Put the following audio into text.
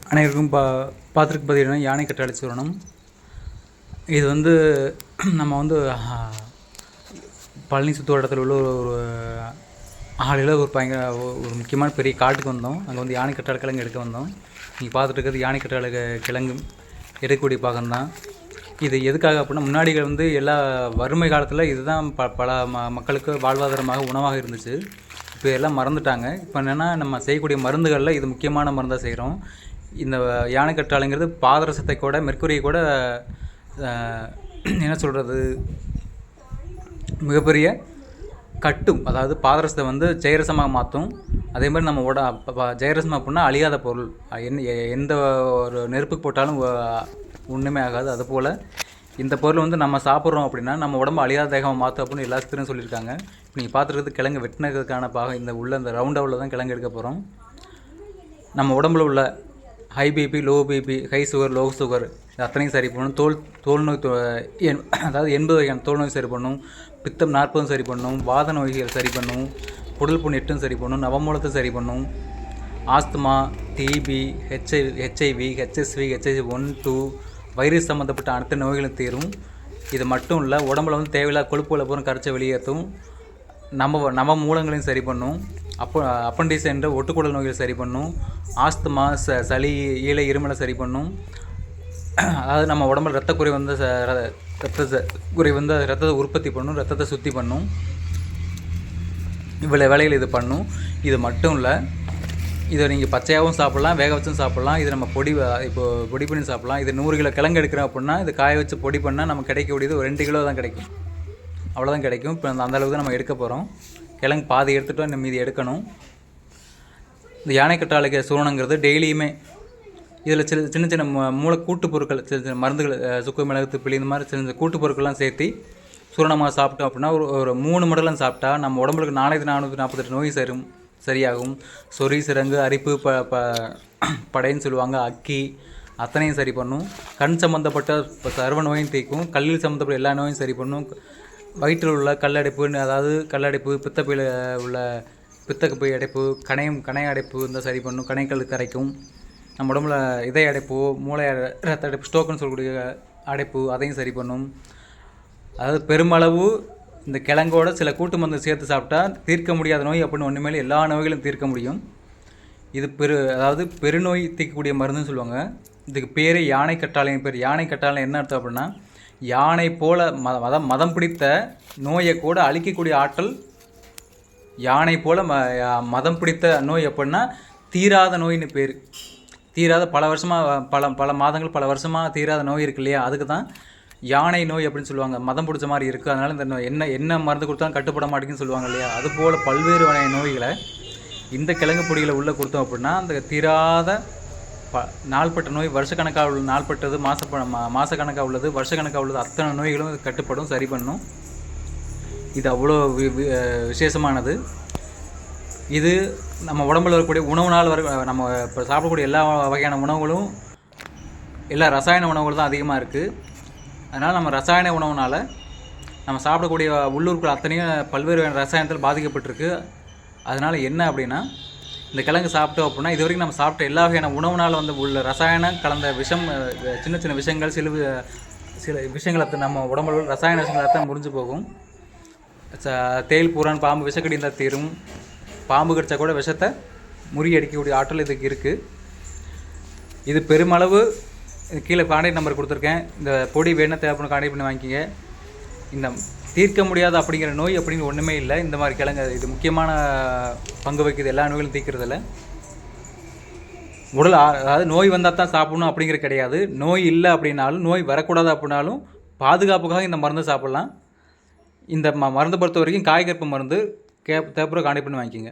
அனைவருக்கும் பா பார்த்துருக்கு பார்த்தீங்கன்னா யானை கற்றாழை சூரணம் இது வந்து நம்ம வந்து பழனி சுற்றுவட்டத்தில் உள்ள ஒரு ஆளில் ஒரு பயங்கர ஒரு முக்கியமான பெரிய காட்டுக்கு வந்தோம். அங்கே வந்து யானை கட்டாள கிழங்கு எடுக்க வந்தோம். நீங்கள் பார்த்துட்டு இருக்கிறது யானை கட்டாள கிழங்கு எடுக்கக்கூடிய பாகம் தான். இது எதுக்காக அப்படின்னா முன்னாடி வந்து எல்லா வறுமை காலத்தில் இதுதான் ப பல ம மக்களுக்கு வாழ்வாதாரமாக உணவாக இருந்துச்சு. இப்போ எல்லாம் மறந்துட்டாங்க. இப்போ என்னென்னா நம்ம செய்யக்கூடிய மருந்துகளில் இது முக்கியமான மருந்தாக செய்கிறோம் இந்த யானைக்கற்றாழைங்கிறது பாதரசத்தை கூட மெர்க்குரியை கூட என்ன சொல்கிறது மிகப்பெரிய கட்டும். அதாவது பாதரசத்தை வந்து ஜெயரசமாக மாற்றும். அதே மாதிரி நம்ம உட ஜெயரசம் அப்படின்னா அழியாத பொருள். என்ன எந்த ஒரு நெருப்புக்கு போட்டாலும் ஒன்றுமே ஆகாது. அதுபோல் இந்த பொருள் வந்து நம்ம சாப்பிட்றோம் அப்படின்னா நம்ம உடம்பு அழியாத தேகமாக மாற்றும் அப்படின்னு எல்லாத்துலையும் சொல்லியிருக்காங்க. இப்போ நீங்கள் பார்த்துருக்கிறது கிழங்கு வெட்டினதுக்கான பாகம். இந்த உள்ள இந்த ரவுண்டாவில் தான் கிழங்கு எடுக்க போகிறோம் நம்ம உடம்புல உள்ள high BP low BP high sugar low sugar அத்தனையும் சரி பண்ணும் தோல் தோல் நோய் தொ- எண்- அதாவது எண்பது வகையான தோல் நோய் சரி பண்ணும் பித்தம் நாற்பதும் சரி பண்ணும் வாத நோய்கள் சரி பண்ணும் குடல் புண் எட்டும் சரி பண்ணும் நவமூலத்தை சரி பண்ணும் asthma TB HI HIV HSV HIV one two virus சம்மந்தப்பட்ட அனைத்து நோய்களும் தீரும். இது மட்டும் இல்லை உடம்புல வந்து தேவையில்லாத கொழுப்புகளை பூரா கரைச்சி வெளியேற்றும். நம்ம நம்ம மூலங்களையும் சரி பண்ணும். அப்போ அப்பண்டிஸ் என்ற ஒட்டுக்குடல் நோய்களை சரி பண்ணும் ஆஸ்துமா ச சளி ஈழை இருமலை சரி பண்ணும் அதாவது நம்ம உடம்புல ரத்த குறை வந்து ச- ரத்த குறை வந்து ரத்தத்தை உற்பத்தி பண்ணும் ரத்தத்தை சுத்தி பண்ணும். இவ்வளோ வேலைகள் இது பண்ணும். இது மட்டும் இல்லை இதை நீங்கள் பச்சையாகவும் சாப்பிட்லாம் வேக வச்சும் சாப்பிட்லாம். இது நம்ம பொடி இப்போ பொடி பண்ணி சாப்பிட்லாம். இது நூறு கிலோ கிழங்கு எடுக்கிறோம் அப்படின்னா இது காய வச்சு பொடி பண்ணால் நம்ம கிடைக்கக்கூடியது ஒரு ரெண்டு கிலோ தான் கிடைக்கும். அவ்வளோதான் கிடைக்கும். இப்போ அந்த அளவுக்கு நம்ம எடுக்க போகிறோம் கிழங்கு பாதி எடுத்துட்டோம் இந்த மீதி எடுக்கணும். இந்த யானை சூரணங்கிறது டெய்லியுமே. இதில் சில சின்ன சின்ன மூளை மூல கூட்டு பொருட்கள் சின்ன சின்ன மருந்துகள் சுக்கு மிளகு திப்பிலி இந்த மாதிரி சின்ன சின்ன கூட்டு பொருட்கள்லாம் சேர்த்து சூரணமாக சாப்பிட்டோம் அப்படின்னா ஒரு ஒரு மூணு மடலாம் சாப்பிட்டா நம்ம உடம்புக்கு நாலாயிரத்தி நானூற்றி நாற்பத்தெட்டு நோய் சரும் சரியாகும். சொறி சிறங்கு அரிப்பு ப ப படைன்னு சொல்லுவாங்க அக்கி அத்தனையும் சரி பண்ணும். கண் சம்மந்தப்பட்ட சர்வ நோயும் தீக்கும் கல்லில் சம்மந்தப்பட்ட எல்லா நோயும் சரி பண்ணும். வயிற்றில் உள்ள கல்லடைப்பு அதாவது கல்லடைப்பு பித்தப்பையில் உள்ள பித்தப்பை அடைப்பு கணையம் கணைய அடைப்பு இந்த சரி பண்ணும் கணைக்கல் கரைக்கும் நம்ம உடம்புல இதய அடைப்பு மூளை அடை- ரத்த அடைப்பு ஸ்டோக்குன்னு சொல்லக்கூடிய அடைப்பு அதையும் சரி பண்ணும். அதாவது பெருமளவு இந்த கிழங்கோட சில கூட்டு மருந்து சேர்த்து சாப்பிட்டா தீர்க்க முடியாத நோய் அப்படின்னு ஒன்றுமேல எல்லா நோய்களும் தீர்க்க முடியும். இது பெரு அதாவது பெருநோய் தீர்க்கக்கூடிய மருந்துன்னு சொல்லுவாங்க. இதுக்கு பேர் யானை கட்டாளையின் பேர் யானை கட்டாளை என்ன அர்த்தம் அப்படின்னா யானை போல மதம் மதம் பிடித்த நோயை கூட அழிக்கக்கூடிய ஆற்றல் யானை போல ம யா- மதம் பிடித்த நோய் அப்படின்னா தீராத நோயின்னு பேர். தீராத பல வருஷமாக பல பல மாதங்கள் பல வருஷமாக தீராத நோய் இருக்கு இல்லையா? அதுக்கு தான் யானை நோய் அப்படின்னு சொல்லுவாங்க. மதம் பிடிச்ச மாதிரி இருக்குது அதனால் இந்த நோய் என்ன என்ன மருந்து கொடுத்தாலும் கட்டுப்பட மாட்டேங்குன்னு சொல்லுவாங்க இல்லையா? அதுபோல் பல்வேறு வகையான நோய்களை இந்த கிழங்கு பொடிகளை உள்ளே கொடுத்தோம் அப்படின்னா அந்த தீராத ப நாள்பட்ட நோய் வருஷக்கணக்காக உள்ள நாள்பட்டது மாச மா மாதக்கணக்காக உள்ளது வருஷக்கணக்காக உள்ளது அத்தனை நோய்களும் கட்டுப்படும் சரி பண்ணும். இது அவ்வளோ வி வி- விசேஷமானது. இது நம்ம உடம்புல வரக்கூடிய உணவுனால் வர நம்ம இப்போ சாப்பிடக்கூடிய எல்லா வகையான உணவுகளும் எல்லா ரசாயன உணவுகள் தான் அதிகமாக இருக்குது அதனால் நம்ம ரசாயன உணவுனால் நம்ம சாப்பிடக்கூடிய உள்ளூர்கள் அத்தனையும் பல்வேறு ரசாயனத்தில் பாதிக்கப்பட்டிருக்கு. அதனால் என்ன அப்படின்னா இந்த கிழங்கு சாப்பிட்டோம் அப்படின்னா இது வரைக்கும் நம்ம சாப்பிட்ட எல்லா வகையான உணவுனால் வந்து உள்ள ரசாயனம் கலந்த விஷம் சின்ன சின்ன விஷயங்கள் சில சில விஷயங்களை நம்ம உடம்புல உள்ள ரசாயன விஷயங்களை தான் முறிஞ்சு போகும். ச- பூரான் பாம்பு விஷக்கடி இருந்தால் தீரும். பாம்பு கடிச்சா கூட விஷத்தை முறியடிக்கக்கூடிய ஆற்றல் இதுக்கு இருக்குது இது பெருமளவு கீழே கான்டாக்ட் நம்பர் கொடுத்துருக்கேன். இந்த பொடி வேணும் தேவைப்படும் கான்டாக்ட் பண்ணி வாங்கிக்கிங்க. இந்த தீர்க்க முடியாது அப்படிங்கிற நோய் அப்படின்னு ஒன்றுமே இல்லை. இந்த மாதிரி கிழங்கு இது முக்கியமான பங்கு வைக்குது எல்லா நோய்களும் தீர்க்கறதில்ல. உடல் அதாவது நோய் வந்தால் தான் சாப்பிடணும் அப்படிங்கிறது கிடையாது. நோய் இல்லை அப்படின்னாலும் நோய் வரக்கூடாது அப்படின்னாலும் பாதுகாப்புக்காக இந்த மருந்து சாப்பிட்லாம். இந்த ம மருந்து பொறுத்த வரைக்கும் காய்கற்பு மருந்து கே தேப்புறம் கான்டாக்ட் வாங்கிக்கோங்க.